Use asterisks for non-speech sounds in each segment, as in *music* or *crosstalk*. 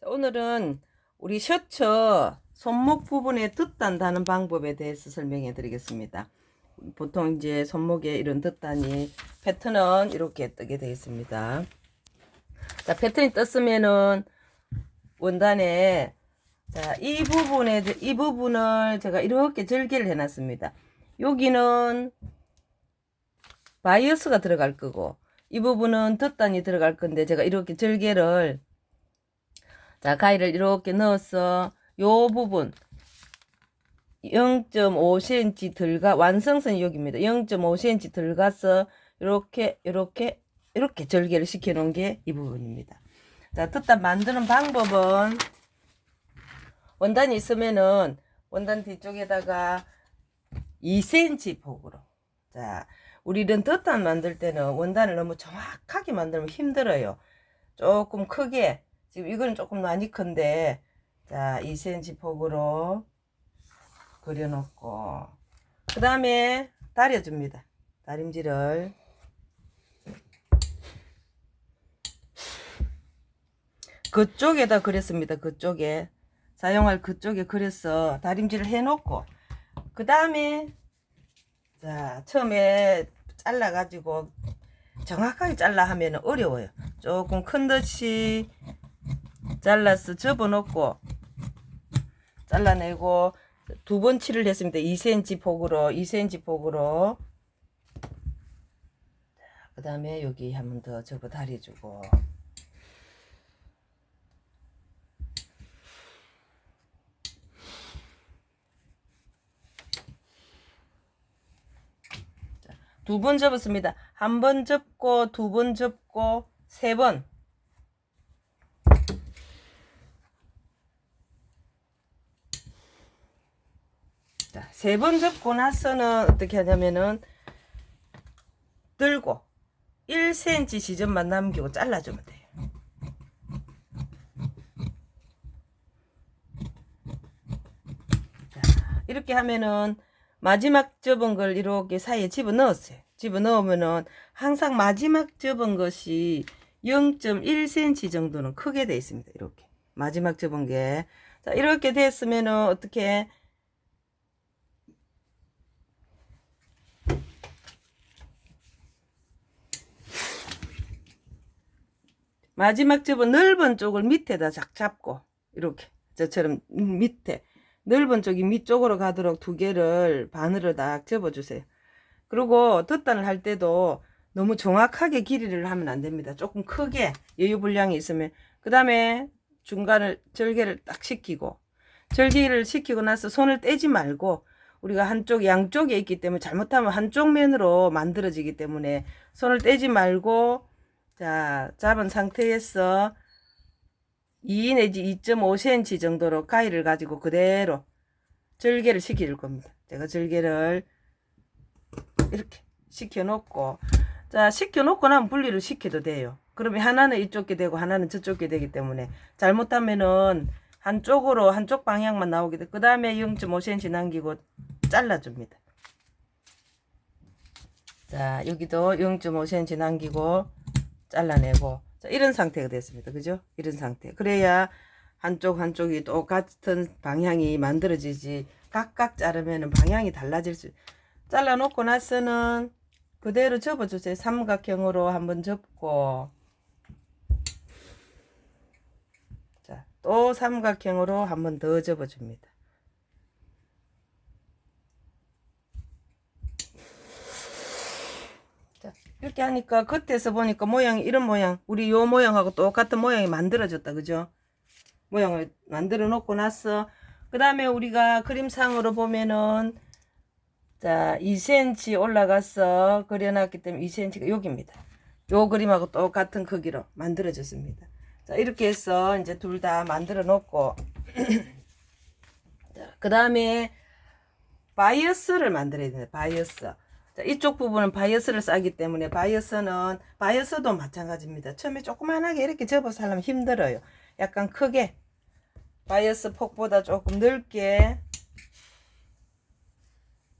자, 오늘은 우리 셔츠 손목 부분에 듯단다는 방법에 대해서 설명해 드리겠습니다. 보통 이제 손목에 이런 듯단이 패턴은 이렇게 뜨게 되어 있습니다. 자, 패턴이 떴으면은 원단에 자, 이 부분에 이 부분을 제가 이렇게 절개를 해 놨습니다. 여기는 바이어스가 들어갈 거고 이 부분은 덧단이 들어갈 건데 제가 이렇게 절개를 자 가위를 이렇게 넣어서 요 부분 0.5cm 들어가 완성선이 여기입니다. 0.5cm 들어가서 이렇게 이렇게 이렇게 절개를 시켜 놓은 게 이 부분입니다. 자 덧단 만드는 방법은 원단이 있으면은 원단 뒤쪽에다가 2cm 폭으로 자 우리는 덧단 만들 때는 원단을 너무 정확하게 만들면 힘들어요. 조금 크게 지금 이건 조금 많이 큰데 자 2cm 폭으로 그려놓고 그 다음에 다려줍니다. 다림질을 그쪽에다 그렸습니다. 그쪽에 사용할 그쪽에 그려서 다림질을 해놓고 그 다음에 자 처음에 잘라 가지고 정확하게 잘라 하면 어려워요 조금 큰 듯이 잘라서 접어놓고 잘라내고 두 번 칠을 했습니다 2cm 폭으로 2cm 폭으로 그 다음에 여기 한 번 더 접어 다려주고 두 번 접었습니다. 한 번 접고 두 번 접고 세 번. 자, 세 번 접고 나서는 어떻게 하냐면은 들고 1cm 지점만 남기고 잘라주면 돼요. 자, 이렇게 하면은 마지막 접은 걸 이렇게 사이에 집어 넣었어요. 집어 넣으면은 항상 마지막 접은 것이 0.1cm 정도는 크게 돼 있습니다. 이렇게 마지막 접은 게. 자, 이렇게 됐으면은 어떻게 마지막 접은 넓은 쪽을 밑에다 작 잡고 이렇게 저처럼 밑에 넓은 쪽이 밑쪽으로 가도록 두 개를 반으로 딱 접어주세요. 그리고 덧단을 할 때도 너무 정확하게 길이를 하면 안 됩니다. 조금 크게 여유 분량이 있으면 그 다음에 중간을 절개를 딱 시키고 절개를 시키고 나서 손을 떼지 말고 우리가 한쪽 양쪽에 있기 때문에 잘못하면 한쪽 면으로 만들어지기 때문에 손을 떼지 말고 자 잡은 상태에서 2 내지 2.5cm 정도로 가위를 가지고 그대로 절개를 시킬 겁니다. 제가 절개를 이렇게 시켜 놓고 자 시켜 놓고 나면 분리를 시켜도 돼요. 그러면 하나는 이쪽 게 되고 하나는 저쪽 게 되기 때문에 잘못하면은 한쪽으로 한쪽 방향만 나오게 돼. 그 다음에 0.5cm 남기고 잘라줍니다. 자 여기도 0.5cm 남기고 잘라내고 자, 이런 상태가 됐습니다. 그죠? 이런 상태. 그래야 한쪽 한쪽이 똑같은 방향이 만들어지지 각각 자르면 방향이 달라질 수 잘라놓고 나서는 그대로 접어주세요. 삼각형으로 한번 접고 자, 또 삼각형으로 한번 더 접어줍니다. 이렇게 하니까 겉에서 보니까 모양이 이런 모양 우리 요 모양하고 똑같은 모양이 만들어졌다 그죠? 모양을 만들어 놓고 나서 그 다음에 우리가 그림상으로 보면은 자 2cm 올라가서 그려놨기 때문에 2cm가 여기입니다. 요 그림하고 똑같은 크기로 만들어졌습니다. 자 이렇게 해서 이제 둘 다 만들어 놓고 *clears throat* 그 다음에 바이어스를 만들어야 돼요 바이어스. 자, 이쪽 부분은 바이어스를 싸기 때문에 바이어스는 바이어스도 마찬가지입니다. 처음에 조그만하게 이렇게 접어서 하려면 힘들어요. 약간 크게 바이어스 폭보다 조금 넓게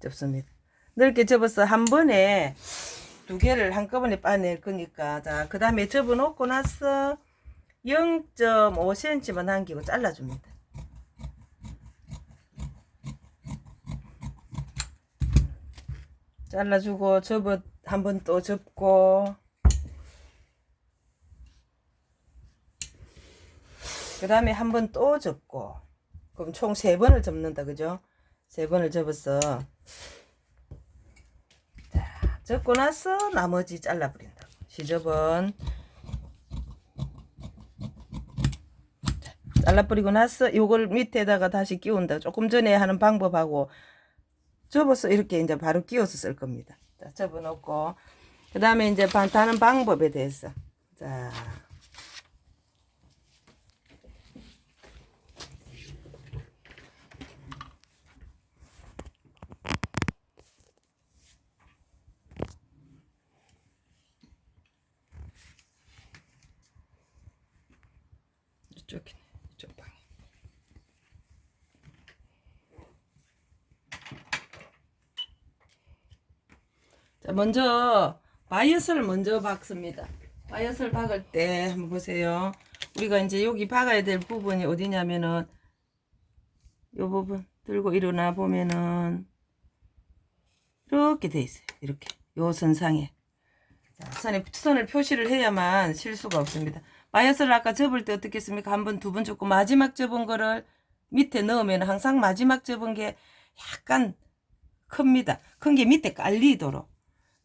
접습니다. 넓게 접어서 한 번에 두 개를 한꺼번에 빠낼 거니까 자, 그 다음에 접어 놓고 나서 0.5cm만 남기고 잘라줍니다. 잘라주고 접어 한번 또 접고. 그 다음에 한번 또 접고. 그럼 총 세 번을 접는다 그죠? 세 번을 접었어 자 접고 나서 나머지 잘라 버린다. 시접은. 자, 잘라 버리고 나서 요걸 밑에다가 다시 끼운다. 조금 전에 하는 방법하고 접어서 이렇게 이제 바로 끼워서 쓸 겁니다. 자 접어 놓고. 그 다음에 이제 반 다는 방법에 대해서. 자. 이쪽이네 이쪽 방에 자 먼저 바이엇을 먼저 박습니다 바이엇을 박을 때 한번 보세요 우리가 이제 여기 박아야 될 부분이 어디냐면은 요 부분 들고 일어나 보면은 이렇게 돼 있어요 이렇게 요 선상에 자, 선에 선을 표시를 해야만 실수가 없습니다. 바이어스를 아까 접을 때 어떻게 했습니까? 한 번, 두 번 접고 마지막 접은 거를 밑에 넣으면 항상 마지막 접은 게 약간 큽니다. 큰 게 밑에 깔리도록.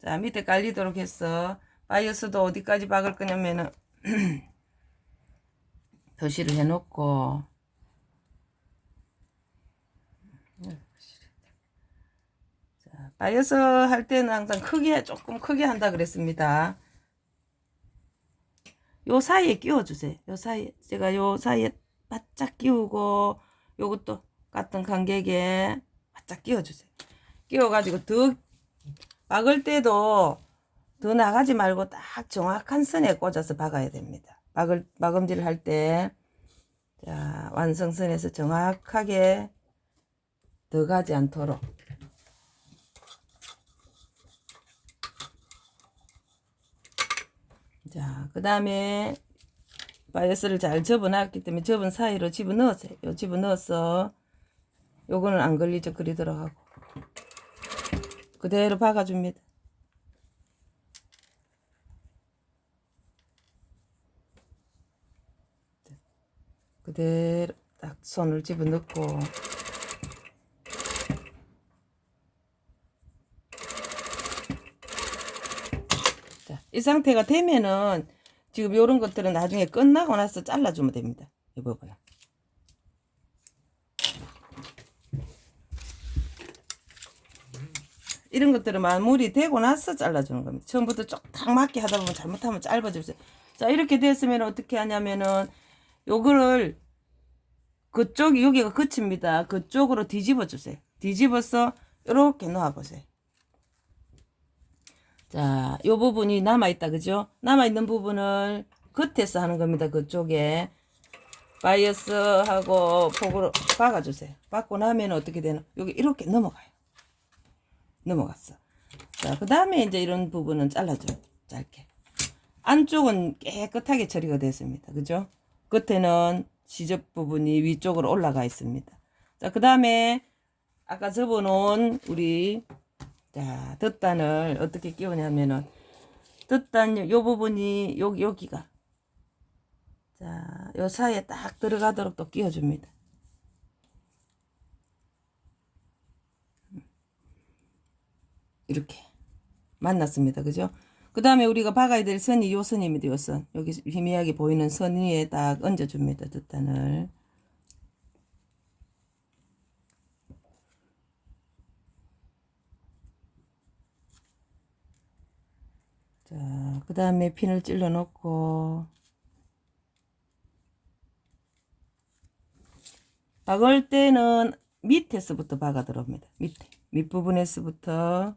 자, 밑에 깔리도록 해서 바이어스도 어디까지 박을 거냐면은 *clears throat* 표시를 해놓고 자, 바이어스 할 때는 항상 크게 조금 크게 한다 그랬습니다. 요 사이에 끼워주세요. 요 사이에 제가 요 사이에 바짝 끼우고 요것도 같은 간격에 바짝 끼워주세요. 끼워가지고 더 박을 때도 더 나가지 말고 딱 정확한 선에 꽂아서 박아야 됩니다. 박을 박음질 할때 자, 완성선에서 정확하게 더 가지 않도록 자, 그 다음에 바이어스를 잘 접어놨기 때문에 접은 사이로 집어넣으세요. 요 집어넣어서 요거는 안 걸리죠. 그리 들어가고. 그대로 박아줍니다. 그대로 딱 손을 집어넣고 자, 이 상태가 되면은 지금 요런 것들은 나중에 끝나고 나서 잘라주면 됩니다. 이 부분은. 이런 것들은 마무리 되고 나서 잘라주는 겁니다. 처음부터 쪽딱 맞게 하다 보면 잘못하면 짧아집니다. 자, 이렇게 됐으면 어떻게 하냐면은 요거를 그쪽 여기가 끝입니다. 그쪽으로 뒤집어 주세요. 뒤집어서 이렇게 놓아 보세요. 자, 요 부분이 남아 있다, 그죠? 남아 있는 부분을 끝에서 하는 겁니다, 그쪽에. 바이어스하고 폭으로 박아 주세요. 박고 나면 어떻게 되나? 여기 이렇게 넘어가요. 넘어갔어. 자, 그 다음에 이제 이런 부분은 잘라줘요. 짧게. 안쪽은 깨끗하게 처리가 됐습니다. 그죠? 끝에는 시접 부분이 위쪽으로 올라가 있습니다. 자, 그 다음에 아까 접어놓은 우리 자, 덧단을 어떻게 끼우냐면은 덧단 요 부분이 여기 여기가 자, 요 사이에 딱 들어가도록 또 끼워줍니다. 이렇게 만났습니다. 그죠? 그 다음에 우리가 박아야 될 선이 요 선입니다. 요 선. 여기 희미하게 보이는 선 위에 딱 얹어줍니다. 덧단을. 자, 그 다음에 핀을 찔러 놓고 박을 때는 밑에서부터 박아 들어옵니다. 밑에. 밑부분에서부터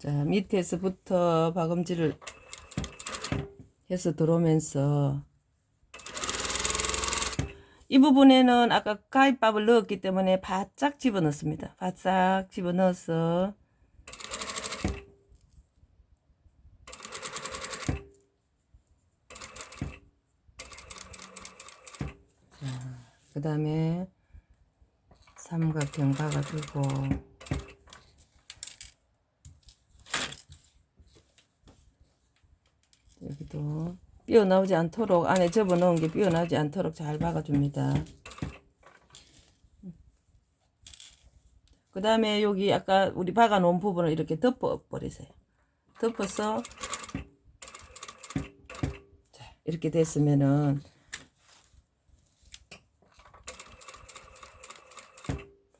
자, 밑에서부터 박음질을 해서 들어오면서 이 부분에는 아까 가위밥을 넣었기 때문에 바짝 집어넣습니다. 바싹 집어넣어서 그 다음에 삼각형 박아주고 여기도 삐어나오지 않도록 안에 접어놓은 게 삐어나오지 않도록 잘 박아줍니다. 그 다음에 여기 아까 우리 박아놓은 부분을 이렇게 덮어버리세요. 덮어서 자, 이렇게 됐으면은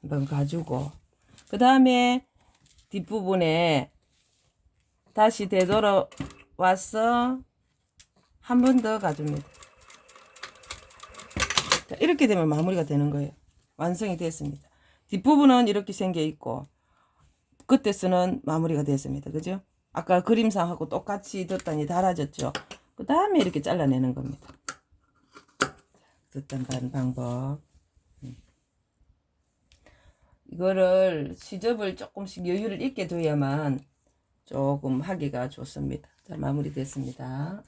한번 가지고 그 다음에 뒷부분에 다시 되돌아와서 한 번 더 가줍니다. 자, 이렇게 되면 마무리가 되는 거예요. 완성이 됐습니다. 뒷부분은 이렇게 생겨 있고 끝에서는 마무리가 됐습니다. 그죠? 아까 그림상하고 똑같이 덧단이 달아졌죠. 그 다음에 이렇게 잘라내는 겁니다. 덧단 가는 방법. 이거를 시접을 조금씩 여유를 있게 둬야만 조금 하기가 좋습니다. 자, 마무리 됐습니다.